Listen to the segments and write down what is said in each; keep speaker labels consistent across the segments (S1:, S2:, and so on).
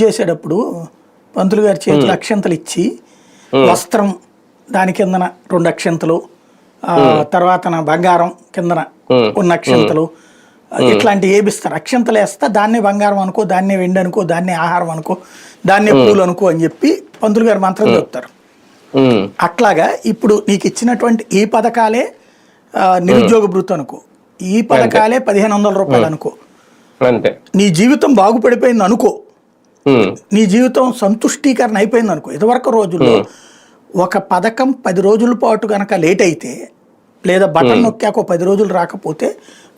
S1: చేసేటప్పుడు పంతులు గారి చేతులు అక్షంతలు ఇచ్చి వస్త్రం దాని కిందన రెండు అక్షంతలు ఆ, తర్వాత బంగారం కిందన ఉన్న అక్షంతలు. ఇట్లాంటి ఏబిస్తారు అక్షంతలు వేస్తా దాన్నే బంగారం అనుకో దాన్నే వెండి అనుకో దాన్నే ఆహారం అనుకో దాన్నే పూలు అనుకో అని చెప్పి పంతులు గారు మంత్రం చెప్తారు. అట్లాగా ఇప్పుడు నీకు ఇచ్చినటువంటి ఈ పథకాలే నిరుద్యోగ భృతి అనుకో ఈ పథకాలే పదిహేను వందల రూపాయలు అనుకో. నీ జీవితం బాగుపడిపోయింది అనుకో. నీ జీవితం సంతుష్టీకరణ అయిపోయింది అనుకో. ఇదివరకు రోజుల్లో ఒక పథకం పది రోజుల పాటు కనుక లేట్ అయితే లేదా బటన్ నొక్కాక పది రోజులు రాకపోతే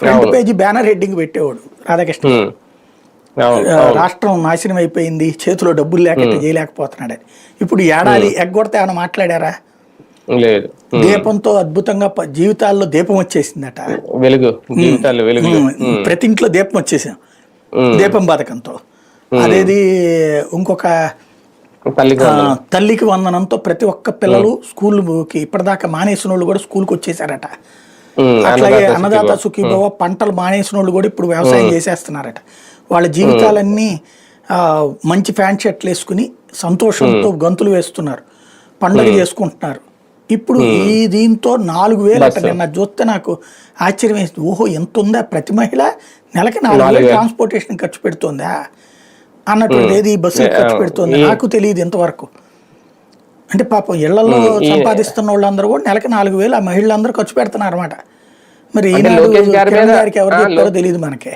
S1: ఫ్రంట్ పేజీ బ్యానర్ హెడ్డింగ్ పెట్టేవాడు రాధాకృష్ణ. రాష్ట్రం నాశనం అయిపోయింది చేతిలో డబ్బులు లేక చేయలేకపోతున్నాడని ఇప్పుడు ఏడాది ఎగ్గొడితే ఏమైనా మాట్లాడారా?
S2: లేదు.
S1: దీపంతో అద్భుతంగా జీవితాల్లో దీపం వచ్చేసిందట.
S2: వెలుగు
S1: ప్రతి ఇంట్లో దీపం వచ్చేసాం. దీపం పథకంతో. అదేది ఇంకొక
S2: తల్లికి
S1: వందనంతో ప్రతి ఒక్క పిల్లలు స్కూల్కి ఇప్పటిదాకా మానేసిన వాళ్ళు కూడా స్కూల్కి వచ్చేసారట అట్లాగే
S2: అన్నదాత
S1: సుఖీభవ. పంటలు మానేసిన వాళ్ళు కూడా ఇప్పుడు వ్యవసాయం చేసేస్తున్నారట. వాళ్ళ జీవితాలన్నీ ఆ, మంచి ప్యాంట్ షర్ట్లు వేసుకుని సంతోషంతో గంతులు వేస్తున్నారు. పండుగ చేసుకుంటున్నారు. ఇప్పుడు ఈ దీంతో నాలుగు వేలు అట నిన్న చూస్తే నాకు ఆశ్చర్యం వేసింది ఓహో ఎంత ఉందా ప్రతి మహిళ నెలకి నాలుగు వేలు ట్రాన్స్పోర్టేషన్ ఖర్చు పెడుతుందా? అన్నటువంటి ఏది బస్సు ఖర్చు పెడుతుంది. నాకు తెలియదు ఇంతవరకు. అంటే పాపం ఇళ్ళలో సంపాదిస్తున్న వాళ్ళందరూ కూడా నెలకి నాలుగు వేలు ఆ మహిళలందరూ ఖర్చు పెడుతున్నారు అనమాట మరి గారికి ఎవరు చెప్పారో తెలియదు మనకి.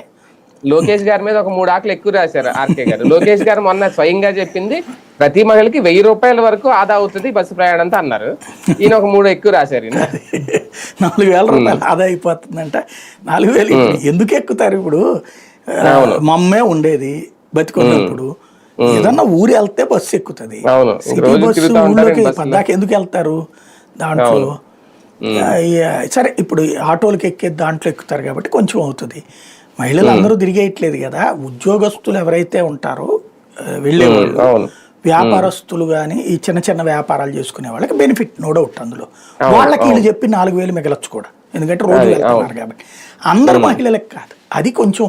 S2: లోకేష్ గారి మీద ఒక మూడు ఆకులు ఎక్కువ రాశారు ఆర్కే గారు. లోకేష్ గారు మొన్న స్వయంగా చెప్పింది ప్రతి మహిళకి వెయ్యి రూపాయల వరకు ఆదా అవుతుంది బస్సు ప్రయాణంతో అన్నారు. ఈయన ఒక మూడు ఎక్కువ రాశారు.
S1: నాలుగు వేల రూపాయలు ఆదా అయిపోతుందంట. నాలుగు వేలు ఎందుకు ఎక్కుతారు ఇప్పుడు? ఆ, మా అమ్మే ఉండేది. బతికున్నప్పుడు ఏదన్నా ఊరు వెళ్తే బస్సు ఎక్కుతుంది. సిటీ బస్సు ఊళ్ళోకి. పద్దాక ఎందుకు వెళ్తారు? దాంట్లో సరే ఇప్పుడు ఆటోలకి ఎక్కే దాంట్లో ఎక్కుతారు కాబట్టి కొంచెం అవుతుంది. మహిళలు అందరూ తిరిగేయట్లేదు కదా. ఉద్యోగస్తులు ఎవరైతే ఉంటారో వెళ్ళేవాళ్ళు వ్యాపారస్తులు కానీ ఈ చిన్న చిన్న వ్యాపారాలు చేసుకునే వాళ్ళకి బెనిఫిట్ నో డౌట్ అందులో. వాళ్ళకి వీళ్ళు చెప్పి నాలుగు వేలు మిగలొచ్చు కూడా. ఎందుకంటే రోజు వెళ్తున్నారు కాబట్టి. అందరు మహిళలకు కాదు. అది కొంచెం.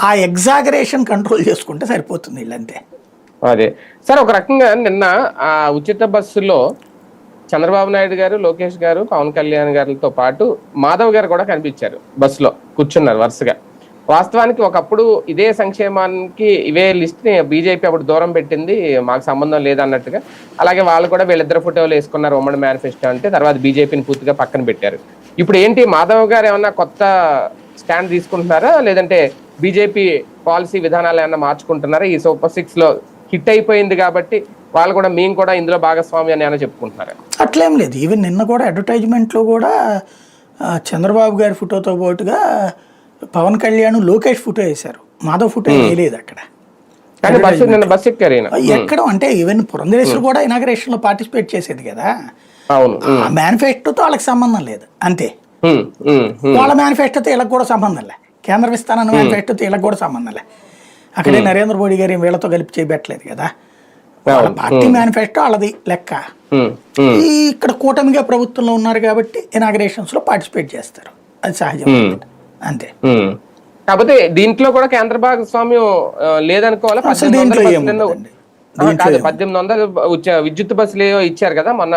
S1: ఆ ఎగ్జాగరేషన్ కంట్రోల్ చేసుకుంటే సరిపోతుంది వీళ్ళంతే.
S2: అదే. సార్ ఒక రకంగా నిన్న ఆ ఉచిత బస్సులో చంద్రబాబు నాయుడు గారు లోకేష్ గారు పవన్ కళ్యాణ్ గారితో పాటు మాధవ్ గారు కూడా కనిపించారు బస్సులో కూర్చున్నారు వరుసగా. వాస్తవానికి ఒకప్పుడు ఇదే సంక్షేమానికి ఇవే లిస్ట్ని బీజేపీ అప్పుడు దూరం పెట్టింది మాకు సంబంధం లేదన్నట్టుగా. అలాగే వాళ్ళు కూడా వీళ్ళిద్దరు ఫోటోలు వేసుకున్నారు ఉమ్మడి మేనిఫెస్టో అంటే తర్వాత బీజేపీని పూర్తిగా పక్కన పెట్టారు. ఇప్పుడు ఏంటి మాధవ్ గారు ఏమన్నా కొత్త స్టాండ్ తీసుకుంటున్నారా? లేదంటే బీజేపీ పాలసీ విధానాలు ఏమన్నా మార్చుకుంటున్నారా? ఈ సూపర్ సిక్స్లో హిట్ అయిపోయింది కాబట్టి వాళ్ళు కూడా మేము కూడా ఇందులో భాగస్వామి అని ఏమైనా చెప్పుకుంటున్నారా?
S1: అట్లేం లేదు. ఈవెన్ నిన్న కూడా అడ్వర్టైజ్మెంట్లో కూడా చంద్రబాబు గారి ఫోటోతో పాటుగా పవన్ కళ్యాణ్ లోకేష్ ఫోటో వేశారు. మాధవ్ ఫోటో వేయలేదు అక్కడ. ఎక్కడ అంటే ఈవెన్ పురంధరేశ్వరు కూడా ఇనాగరేషన్లో పార్టిసిపేట్ చేసేది కదా.
S2: అవును.
S1: ఆ మేనిఫెస్టోతో వాళ్ళకి సంబంధం లేదు. అంతే. వాళ్ళ మేనిఫెస్టోతో వీళ్ళకి కూడా సంబంధం లే. కేంద్ర విస్తారణ మేనిఫెస్టోతో వీళ్ళకి కూడా సంబంధం లే. అక్కడే నరేంద్ర మోడీ గారు వీళ్ళతో కలిపి చేయబెట్టలేదు కదా. వాళ్ళ పార్టీ మేనిఫెస్టో వాళ్ళది లెక్క. ఈ ఇక్కడ కూటమిగా ప్రభుత్వంలో ఉన్నారు కాబట్టి ఇనాగరేషన్స్లో పార్టిసిపేట్ చేస్తారు. అది సహజం. అంతే.
S2: కాకపోతే దీంట్లో కూడా కేంద్ర భాగస్వామ్యం లేదనుకోవాలా? పద్దెనిమిది వందల పద్దెనిమిది వందలు విద్యుత్ బస్సులు ఏవో ఇచ్చారు కదా మొన్న